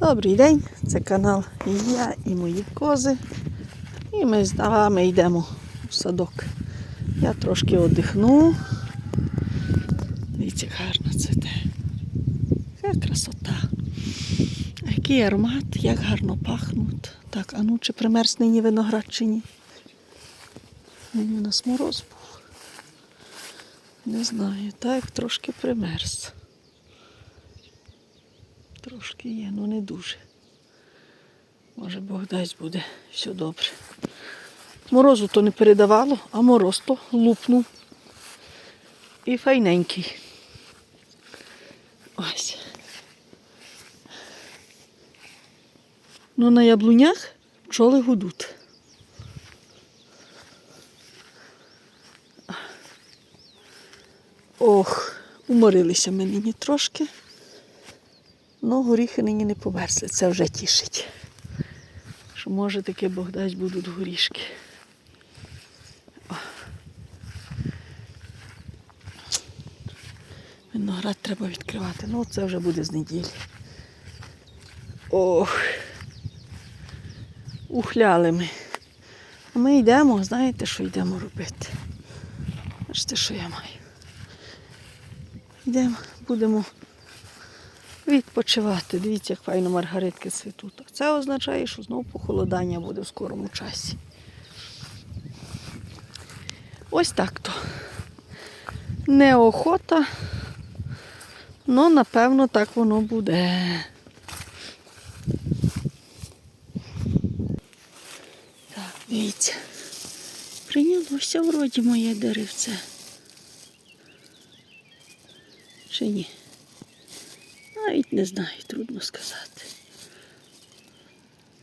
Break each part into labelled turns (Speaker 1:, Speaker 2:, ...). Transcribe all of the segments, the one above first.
Speaker 1: Добрий день, це канал і я і мої кози. І ми з вами йдемо в садок. Я трошки одихну. Дивіться, гарно цвіте. Яка красота. Який аромат, як гарно пахнуть. Так, а ну чи примерз нині виноград чи ні? Нині у нас мороз був. Не знаю, так трошки примерз. Трошки є, ну не дуже. Може Бог дасть буде все добре. Морозу то не передавало, а мороз то лупнув. І файненький. Ось. Ну на яблунях пчоли гудуть. Ох, уморилися ми нині трошки. Ну, горіхи нині не померзли, це вже тішить. Що може таке Бог дасть будуть горішки. Виноград треба відкривати. Ну, це вже буде з неділі. Ох. Ухляли ми. А ми йдемо, знаєте, що йдемо робити? Бачите, що я маю. Йдемо, будемо відпочивати. Дивіться, як файно маргаритки цвітуть. Це означає, що знову похолодання буде в скорому часі. Ось так то. Неохота, але напевно так воно буде. Так, дивіться. Прийнялося вроді моє деревце. Чи ні? Навіть не знаю, трудно сказати.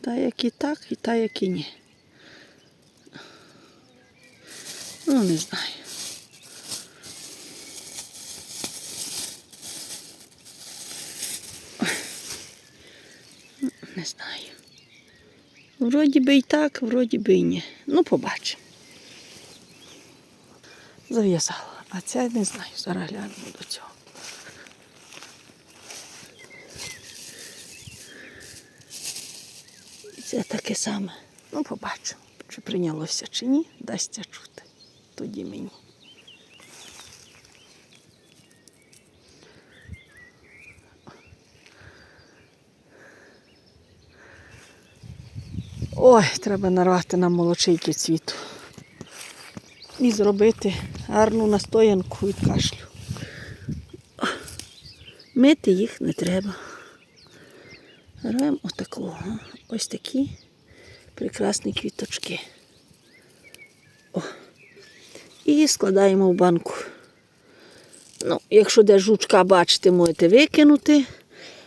Speaker 1: Та як і так, і та як і ні. Ну, не знаю. Не знаю. Вроді би і так, вроді би і ні. Ну, побачимо. Зав'язала. А це не знаю, зараз глянемо до цього. Це таке саме. Ну, побачимо, чи прийнялося, чи ні, дасться чути. Тоді мені. Ой, треба нарвати нам молочейки цвіту. І зробити гарну настоянку від кашлю. Мити їх не треба. Беремо отакого. Ось такі прекрасні квіточки. О. І складаємо в банку. Ну, якщо де жучка бачите, можете викинути,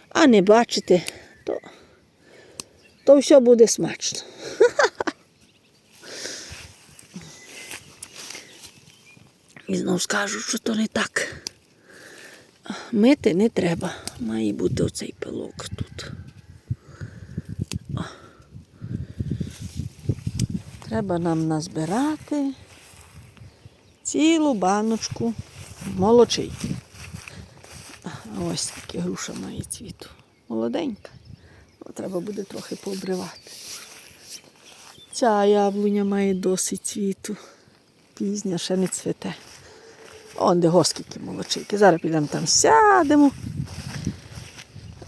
Speaker 1: а не бачите, то, то все буде смачно. І знову скажу, що то не так. Мити не треба. Має бути оцей пилок тут. Треба нам назбирати цілу баночку молочейки. Ось такі груша має цвіту. Молоденька. Треба буде трохи пообривати. Ця яблуня має досить цвіту. Пізня, ще не цвіте. Он де госкільки молочейки. Зараз підемо там сядемо.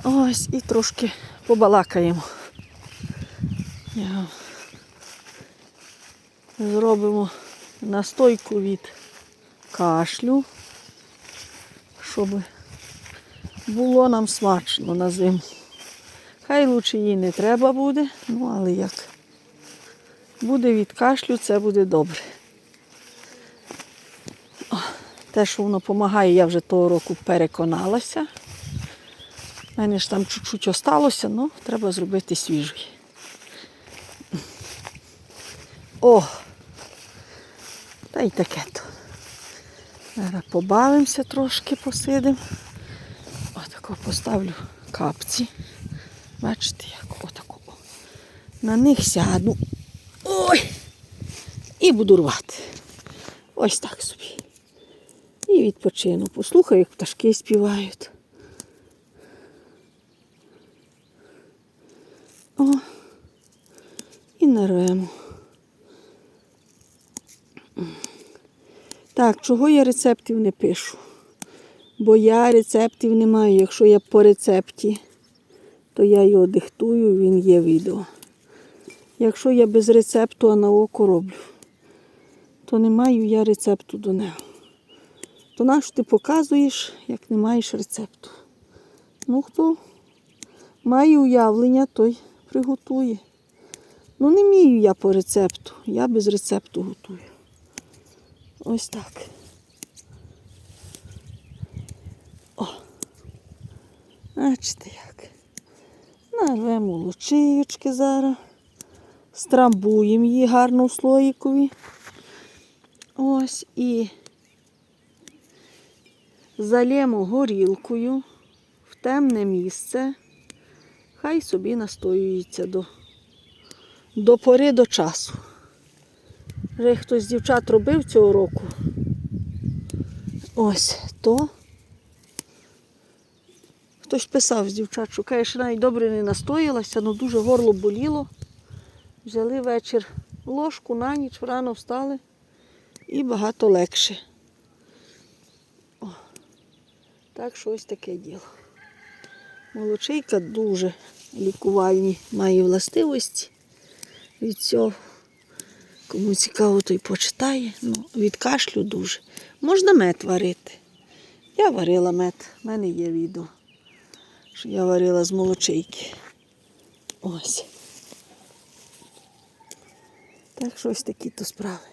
Speaker 1: Ось і трошки побалакаємо. Я- Зробимо настойку від кашлю, щоб було нам смачно на зиму. Хай лучше їй не треба буде, ну але як буде від кашлю, це буде добре. Те, що воно допомагає, я вже того року переконалася. У мене ж там чуть-чуть осталося, але треба зробити свіжий. О! Та й таке то. Зараз побавимося трошки, посидимо. Отако поставлю капці. Бачите, як отако. На них сяду. Ой! І буду рвати. Ось так собі. І відпочину. Послухаю, як пташки співають. О, і нарвемо. Так, чого я рецептів не пишу? Бо я рецептів не маю. Якщо я по рецепті, то я його диктую, він є відео. Якщо я без рецепту, а на око роблю, то не маю я рецепту до нього. То нащо ти показуєш, як не маєш рецепту? Ну, хто має уявлення, той приготує. Ну, не вмію я по рецепту. Я без рецепту готую. Ось так. О. Бачите як. Нарвемо лучиючки зараз. Страмбуємо її гарно в слоїкові. Ось і залємо горілкою в темне місце. Хай собі настоюється до, до пори до часу. Вже хтось з дівчат робив цього року. Ось то. Хтось писав з дівчат, каже, що навіть добре не настоялася, але дуже горло боліло. Взяли вечір ложку на ніч, рано встали і багато легше. О, так що ось таке діло. Молочейка дуже лікувальні має властивості від цього. Кому цікаво, той почитає. Ну, від кашлю дуже. Можна мед варити. Я варила мед, в мене є відео, що я варила з молочейки. Ось. Так що ось такі то справи.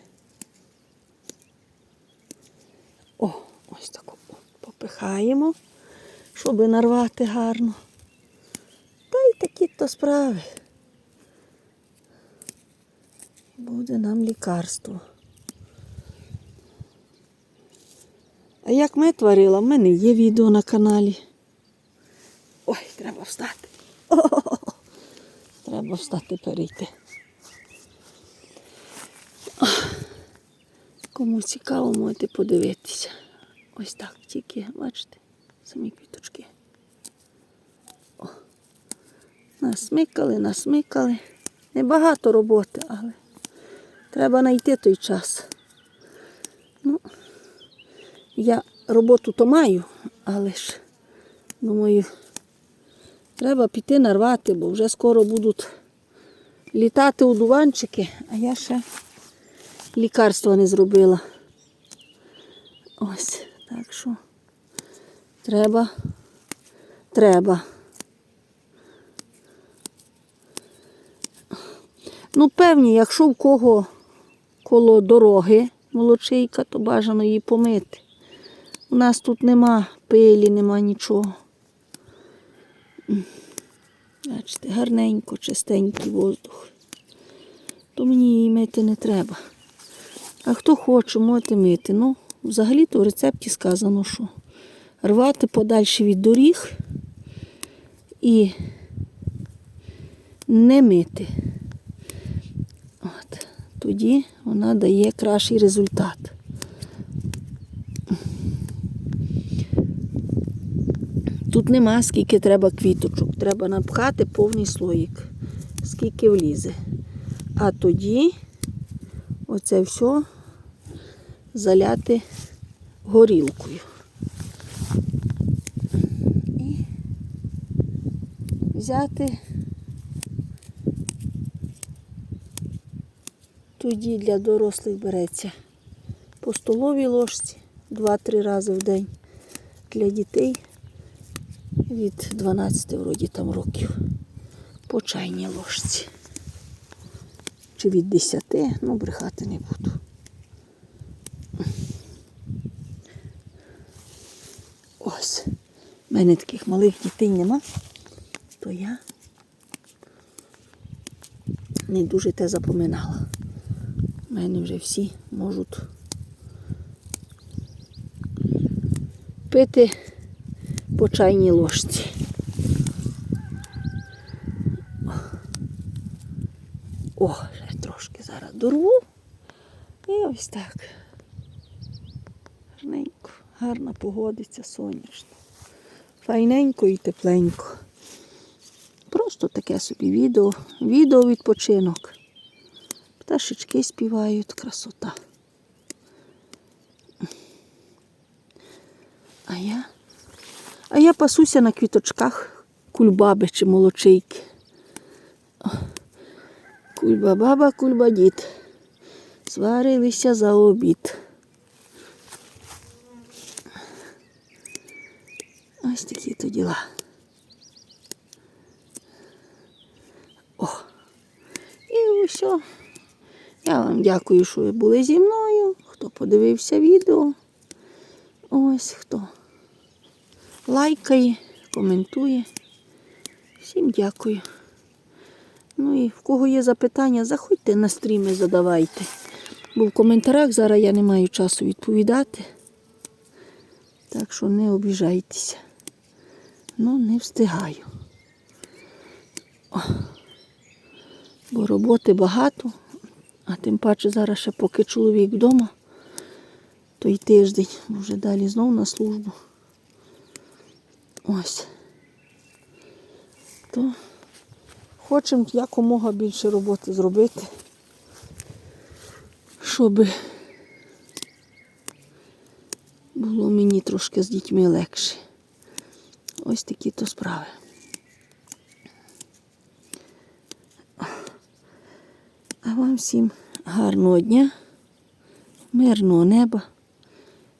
Speaker 1: О, ось таку попихаємо, щоб нарвати гарно. Та й такі то справи. Буде нам лікарство. А як ми творила, в мене є відео на каналі. Ой, треба встати. О, треба встати перейти. Кому цікаво, можете подивитися. Ось так тільки, бачите, самі квіточки. О. Насмикали, насмикали. Небагато роботи, але треба знайти той час. Ну, я роботу то маю, але ж, думаю, треба піти нарвати, бо вже скоро будуть літати одуванчики, а я ще лікарства не зробила. Ось, так що треба, треба. Ну, певні, якщо в кого коло дороги молочейка, то бажано її помити. У нас тут нема пилі, нема нічого. Бачите, гарненько, чистенький воздух. То мені її мити не треба. А хто хоче, можете мити. Ну, взагалі-то в рецепті сказано, що рвати подальше від доріг і не мити. От. Тоді вона дає кращий результат. Тут нема скільки треба квіточок. Треба напхати повний слоїк, скільки влізе. А тоді оце все заляти горілкою. І взяти тоді для дорослих береться по столовій ложці 2-3 рази в день. Для дітей від 12 вроді там років по чайній ложці. Чи від 10, ну брехати не буду. Ось. У мене таких малих дітей нема, то я не дуже те запоминала. Мене вже всі можуть пити по чайній ложці. О, ще трошки зараз дорву. І ось так. Гарненько, гарна погодиться, сонячно. Файненько і тепленько. Просто таке собі відео. Відео відпочинок. Пташечки співають, красота. А я? А я пасуся на квіточках кульбаби чи молочейки. Кульба баба, кульба дід. Сварилися за обід. Ось такі то діла. О. І все. Я вам дякую, що ви були зі мною. Хто подивився відео. Ось хто лайкає, коментує. Всім дякую. Ну і в кого є запитання, заходьте на стріми, задавайте. Бо в коментарях зараз я не маю часу відповідати. Так що не обіжайтеся. Ну, не встигаю. О. Бо роботи багато, тим паче зараз ще поки чоловік вдома, той тиждень, бо вже далі знов на службу. Ось. То хочемо якомога більше роботи зробити, щоб було мені трошки з дітьми легше. Ось такі то справи. А вам всім гарного дня, мирного неба,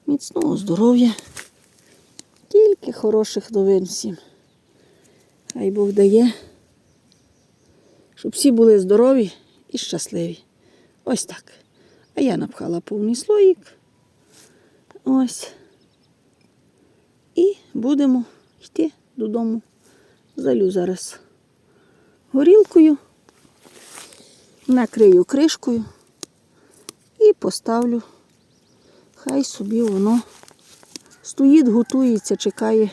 Speaker 1: міцного здоров'я. Тільки хороших новин всім. Хай Бог дає, щоб всі були здорові і щасливі. Ось так. А я напхала повний слоїк. Ось. І будемо йти додому. Залю зараз горілкою, накрию кришкою і поставлю. Хай собі воно стоїть, готується, чекає.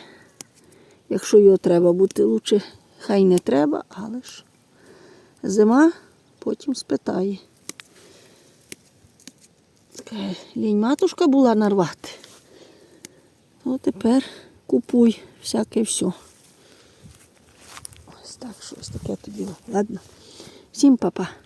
Speaker 1: Якщо його треба бути лучше, хай не треба, але ж зима потім спитає. Така Лінь матушка була нарвати. То тепер купуй всяке все. Ось так, щось таке тоді. Ладно. Всім па-па.